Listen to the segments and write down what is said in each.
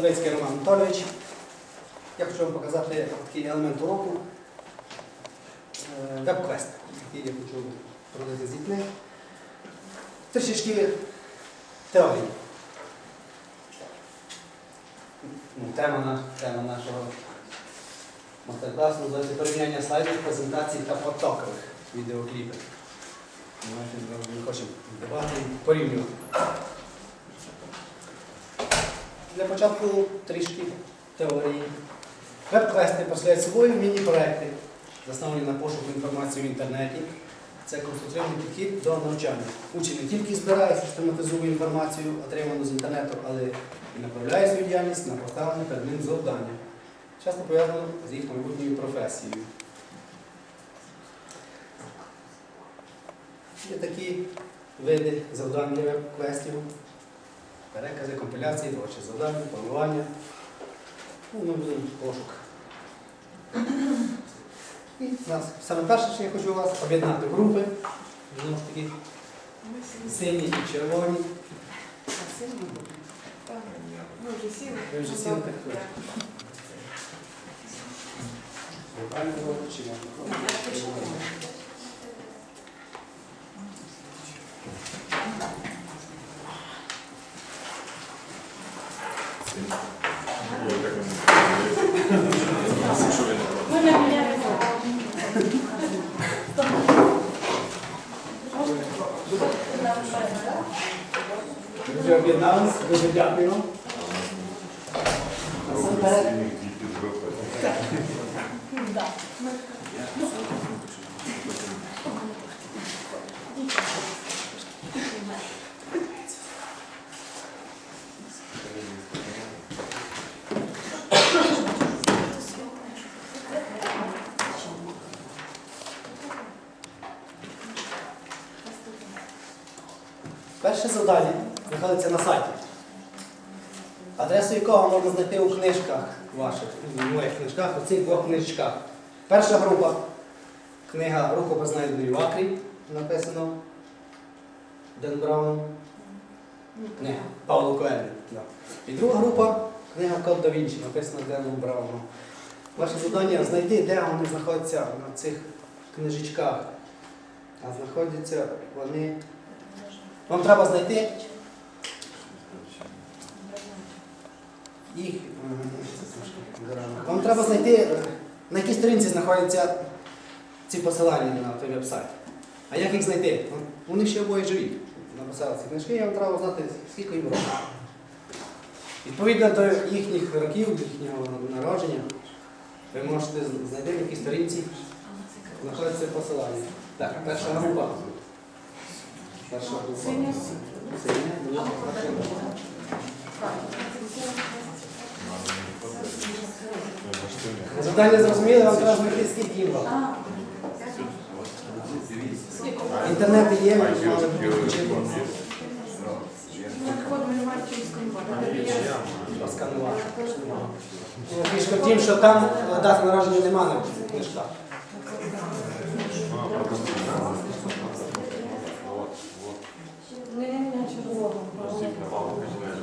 Савицький Роман Анатолійович. Я хочу вам показати такий елемент уроку. Е, Веб-квест, який я хочу проводити з дітьми. Трішечки теорії. Ну, Тема, тема нашого мастер-класу називається порівняння слайдів, презентацій та потокових відеокліпів. Ми хочемо дебати і порівнювати. Для початку трішки теорії. Веб-квести представляють собою міні-проекти, засновані на пошуку інформації в інтернеті. Це конструктивний підхід до навчання. Учень не тільки збирає, систематизує інформацію, отриману з інтернету, але і направляє свою діяльність на поставлені перед ним завдання. Часто пов'язано з їх майбутньою професією. Є такі види завдань для веб-квестів. Перекази, компіляції, творчі завдання, планування. Ну, ми будемо пошук. І у нас саме перше, що я хочу вас об'єднати групи. Знову ж таки, сині і червоні. Ви вже сіли так правильно чи не вже об'єдналися, дуже дякую вам. Насамперед, Перше завдання знаходиться на сайті, адресу якого можна знайти у книжках ваших, в моїх книжках, у цих двох книжечках. Перша група книга Рукопис знайдений в Акрі, написано Ден Брауном. Книга Павло Коелі. І друга група книга Код да Вінчі, написана Деном Брауном. Ваше завдання знайти, де вони знаходяться на цих книжечках. А знаходяться вони. Вам треба знайти їх. Вам треба знайти, на якій сторінці знаходяться ці посилання на той веб-сайт. А як їх знайти? Вони ще обоє живі. Написали ці книжки, і вам треба знати, скільки їм років. Відповідно до їхніх років, їхнього народження, ви можете знайти, на якій сторінці знаходиться посилання. Так, перша група. Перша група. Синя. Синя, друга, перша група. Завдання зрозуміли, вам треба знайти скільки їм років. Інтернети є, ви мали б включити. Ну, Фішка в тім, що там е, дати народження немає в книжках. Не, не, не, червоно. Системі. Павло Коель.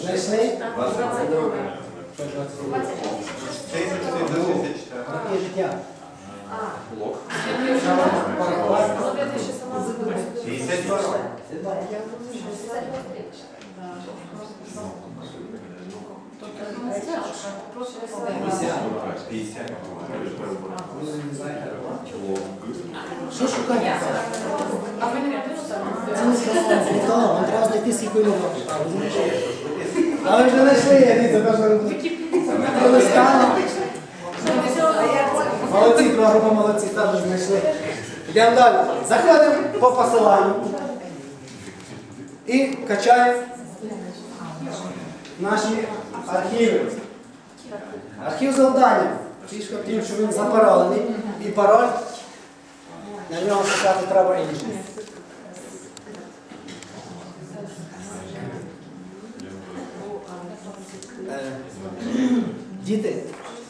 Знайшли? Таке життя. Я ще сама забула. Ви не знаєте. Що шукаєте? А ви не напишете? Це не сказано, не вам треба знайти скільки йому років. А, ви знайшли. А ви вже знайшли, я дивіться, теж пролистали. Молодці, друга група молодці, теж знайшли. Йдемо далі. Заходимо по посиланню і качаємо наші архіви. Архів завдання. Фішка в тім, що він запаралений і пароль. На нього шукати треба інше. Е, діти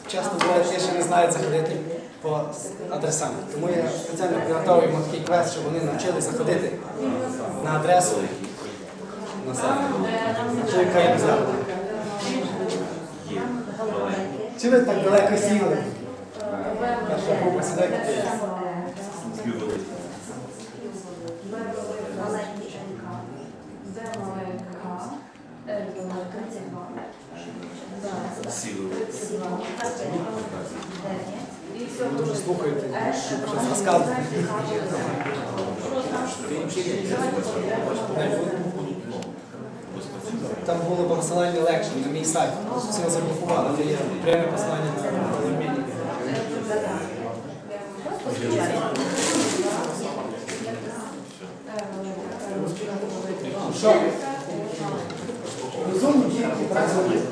часто бувають, те, що не знають заходити по адресам. Тому я спеціально приготовуємо такий квест, щоб вони навчилися заходити на адресу на сайт. Чи ви так далеко сіли? Перша група сідайте. Е, слухайте, щось розказуєте. Там було посилання легше на мій сайт. Все заблокували, де є пряме посилання на Лемені. Що? Розумні дітки працюють.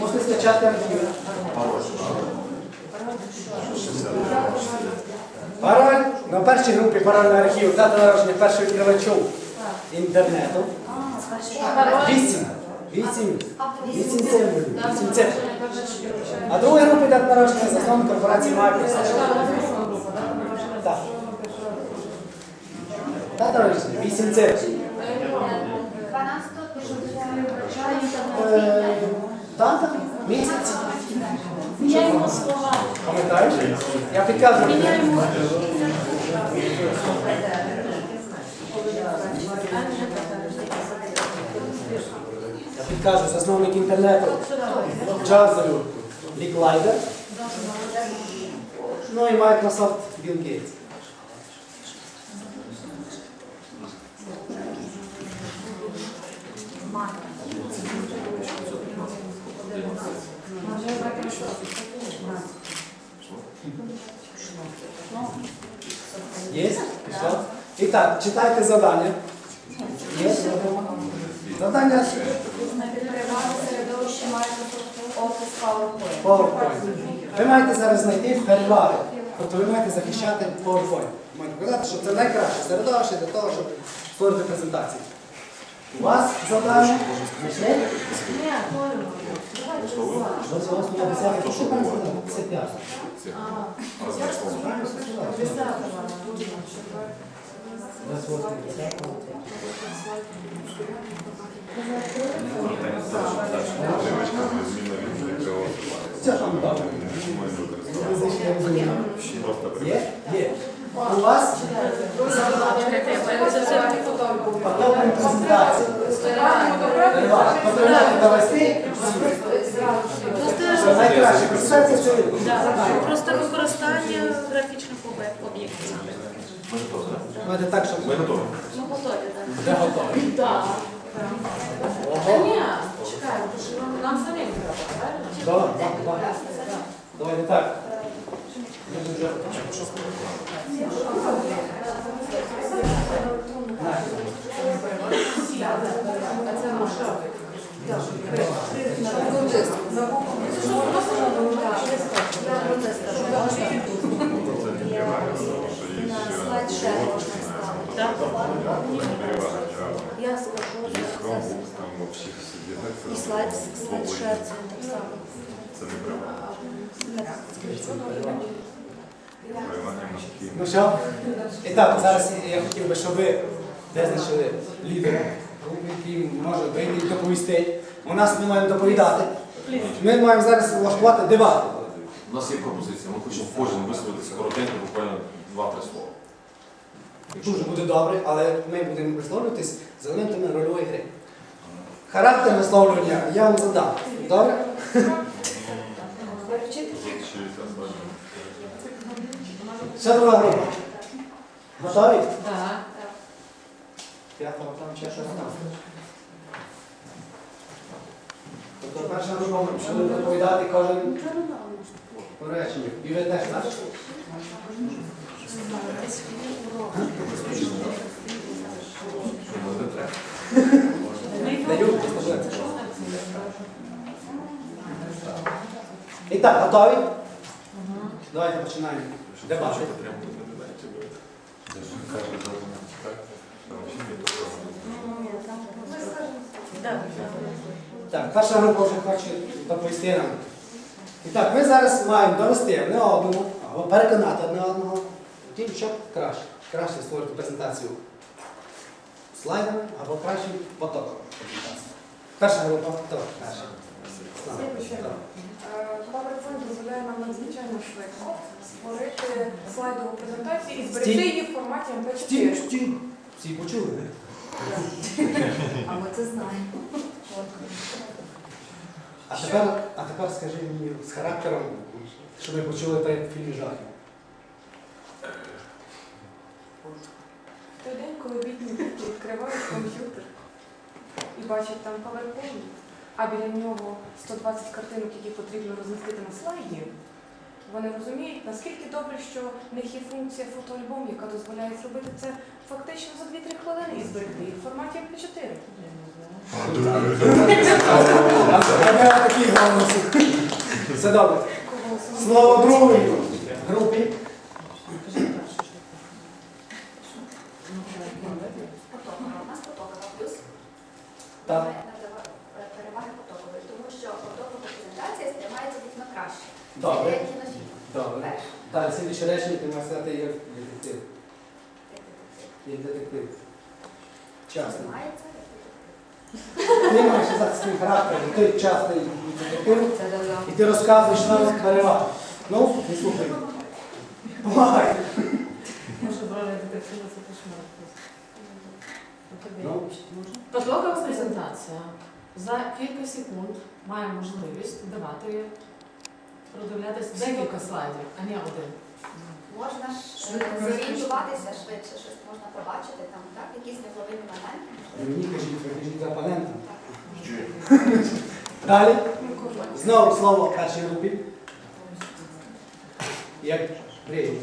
Можете скачати архів. Пароль на першій групі пароль на архів, дата народження першого відкривачу інтернету. Вісім. Вісім. Вісім символів. Вісім цифр. А другої групи дата народження засновник корпорації Microsoft. Так. Дата народження. Вісім цифр. Е, Дата, місяць. Міняємо слова. Пам'ятаєш? Я підказую. Я підказую, засновник інтернету Джазелю Ліклайдер. Ну і Microsoft Bill Gates. Є? Пішло? І так, читайте завдання. Є? Завдання PowerPoint. Ви маєте зараз знайти переваги. Тобто ви маєте захищати PowerPoint. Маєте казати, що це найкраще середовище для того, щоб створити презентацію. У вас. Знайшли? Ні, Десятки. Що там сказати? 55. Правильно сказала? 28 десятого. Це. Ви зайшли. Є? Є. У вас готова презентація. Перевага. Потрібно довести. Що найкраще презентація це ви. Просто використання графічних об'єк- об'єктів. Давайте так, щоб Ми готові. Ну, готові, так. де готові. Так. Та ні, чекай, тому що нам- нам самим треба, правильно? Добре, добре. Давайте так. А це наша. Я скажу і слайд слайдшер це так само. Ну що? І так, зараз я хотів би, щоб ви визначили лідера який може вийти і доповісти. У нас ми маємо доповідати. Ми маємо зараз влаштувати дебати. У нас є пропозиція, ми хочемо кожен висловитися коротенько, буквально 2-3 слова. Дуже буде добре, але ми будемо висловлюватись з елементами рольової гри. Характер висловлювання я вам задам. Добре? Ще друга група. Готові? Так. П'ятого там ще щось там. Тобто перша група буде доповідати кожен по реченню. І ви теж, так? І так, готові? Давайте починаємо. Дебати. Так, перша група вже хоче доповісти нам. І так, ми зараз маємо довести одне одному, або переконати одне одного, тим, що краще. Краще створити презентацію слайдами або краще потоком презентації. Перша група, перший? Слава. PowerPoint дозволяє нам надзвичайно швидко створити слайдову презентацію і зберегти її в форматі Стій, MP4. стій. Всі почули, не? А ми це знаємо. А тепер, а тепер скажи мені з характером, щоб ми почули як фільмі жахів. Той діти відкривають комп'ютер і бачать там PowerPoint, а біля нього 120 картинок, які потрібно розмістити на слайді, вони розуміють, наскільки добре, що в них є функція фотоальбом, яка дозволяє зробити це фактично за 2-3 хвилини і зберегти їх в форматі MP4. Я. Все добре. Слово другої групі. Потокова. У нас потокова плюс. Так. Переваги потокової, тому що потокова презентація сприймається дітьми краще. Добре. Це кінофільм. Добре. Перше. Далі, слідче речення, ти маєш сказати як детектив. Як детектив. Часто. Сприймається. Ти маєш сказати свій характер, бо ти частий детектив, і ти розказуєш нам переваги. Ну, не слухай. Помагай. Може, брали детектива, це кошмар. Ну, Потокова презентація за кілька секунд має можливість давати продивлятися декілька слайдів, а не один. Можна ж зорієнтуватися швидше, щось можна побачити там, так? Якісь невловимі моменти. мені кажіть, ви кажіть за опонента. Далі. Знову слово першій групі. Як приємно.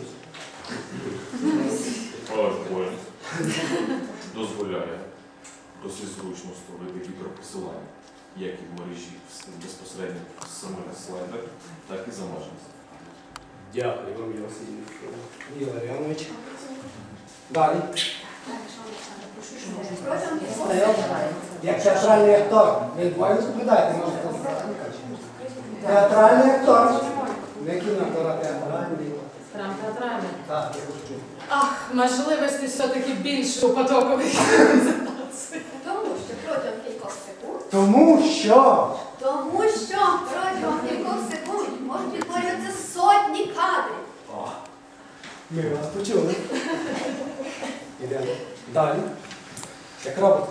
Дозволяє досить зручно створити гіперпосилання, як і в мережі безпосередньо в самих слайдах, так і за межами. Дякую вам, Йосиф. Ігор Іванович. Далі. Як театральний актор. Ви двоє відповідаєте, можете. Театральний актор. Не а театральний. Прям театральне. Так, я хочу. Ах, можливості все-таки більше у потокових презентацій. Тому що протягом кількох секунд, Тому що тому що протягом кількох секунд можуть відтворюватися сотні кадрів. ми вас почули. Ідемо. Далі. Як робот.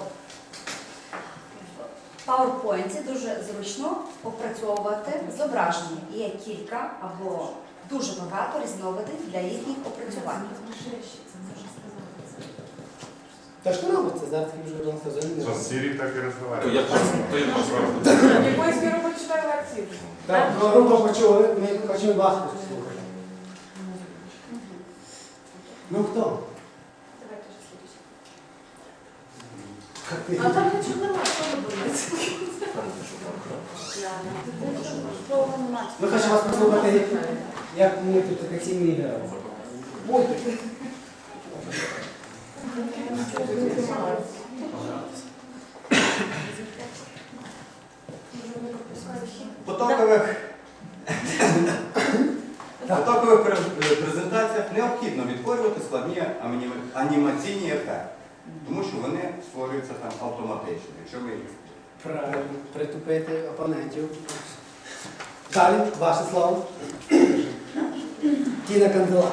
В PowerPoint дуже зручно опрацьовувати зображення. Є кілька або дуже багато різновидів для їхніх опрацювань. Та що робиться? Зараз вже вам сказали. Що, Сірі так і розмовляє. я то я просто Якоїсь міри почитаю лекції. Так, ну, група почули, ми хочемо вас послухати. Ну хто? Давайте. А там нічого немає, що думаєте? Ми хочемо вас послухати, як ми тут детективні ігри. Потокових, потокових презентаціях необхідно відтворювати складні анімаційні ефекти, тому що вони створюються там автоматично. Якщо ви їх Правильно, притупити опонентів. Далі, ваше слово. Тіна Канделак.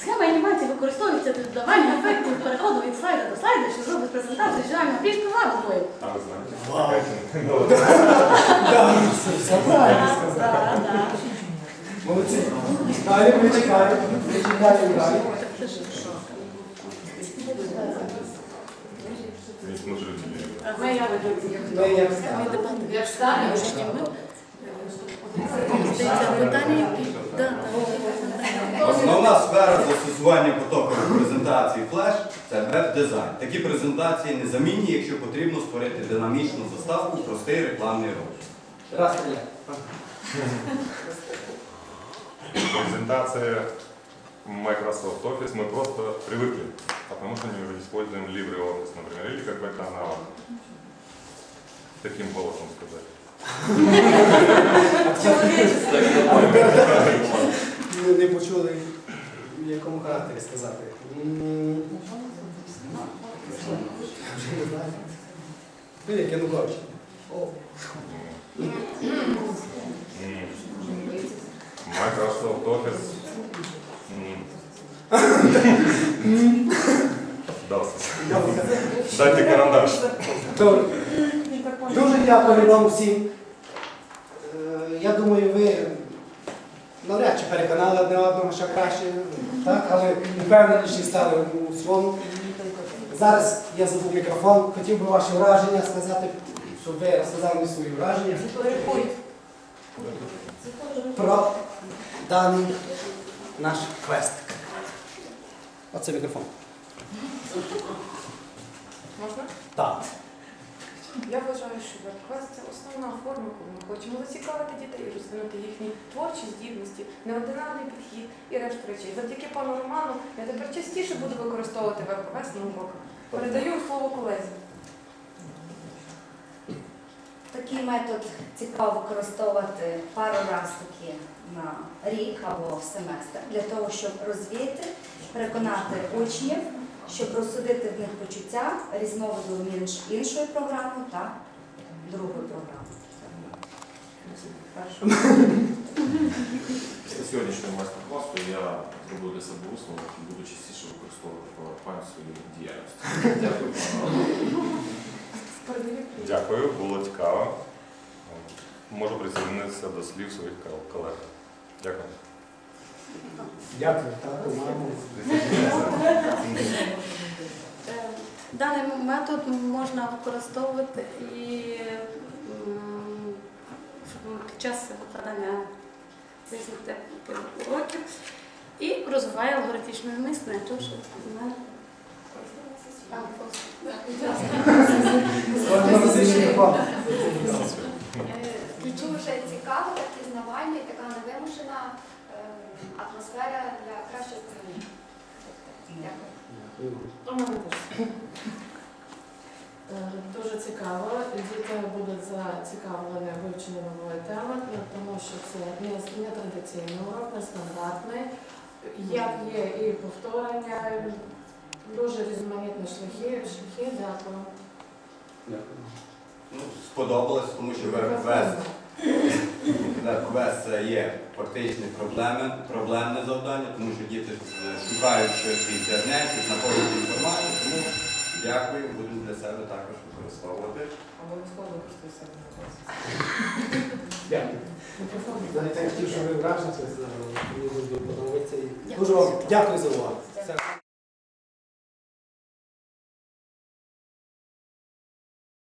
Схема анімації використовується для додавання ефектів переходу від слайду до слайду, що зробить презентацію візуально більш привабливою. А ви знаєте? Молодці. Далі ми чекаємо. Ми чекаємо далі. Розуміти. Ми я веду. Я. Основна сфера застосування потокових презентацій флеш це веб-дизайн. Такі презентації незамінні, якщо потрібно створити динамічну заставку, простий рекламний ролик. Презентація Microsoft Office мы просто привыкли, потому что мы уже используем LibreOffice, например, или какой-то аналог. Таким голосом сказать. Не, не почули, в якому характері сказати. М, Вже не знаю. Ну, як Янукович. М. Microsoft Office. Дайте карандаш. Добре. Дуже дякую вам всім. Е, Я думаю, ви навряд чи переконали одне одного ще краще, так? але впевненіші стали у своєму. Зараз я забув мікрофон, хотів би ваші враження сказати, щоб ви розказали мені свої враження про даний наш квест. Оце мікрофон. Можна? Так. Я вважаю, що веб-квест це основна форма, коли ми хочемо зацікавити дітей, розвинути їхні творчі здібності, неординарний підхід і решта речей. Завдяки пану Роману я тепер частіше буду використовувати веб-квест на уроках. Передаю слово колезі. Такий метод цікаво використовувати пару разів таки на рік або в семестр для того, щоб розвіяти, переконати учнів, щоб розсудити в них почуття різновиду між іншою програмою та другою програмою. Після сьогоднішнього майстер-класу я зроблю для себе висновок і буду частіше використовувати PowerPoint в діяльності. Дякую, пане. Дякую, було цікаво. Можу присоединитися до слів своїх колег. Дякую. Дякую, так, мамо. Е, Даний метод можна використовувати і під час викладання різних типів уроків і розвиває алгоритмічне мислення. Тому що мікрофон. Дуже цікаво, так пізнавальна і така невимушена атмосфера для кращого сприйняття. Дякую. У мене теж. Дуже цікаво. Діти будуть зацікавлені вивченням нової теми, тому що це не традиційний урок, не стандартний. Як є і повторення, дуже різноманітні шляхи. шляхи. Дякую. Ну, сподобалось, тому що веб-квест Веб-квест це є фактично проблемне, проблемне завдання, тому що діти е, шукають щось в інтернеті, знаходять інформацію, тому дякую, будемо для себе також використовувати. Обов'язково використаю себе на класі. Дякую. Я хотів, ви враження це мені дуже подобається. І Дуже вам дякую за увагу.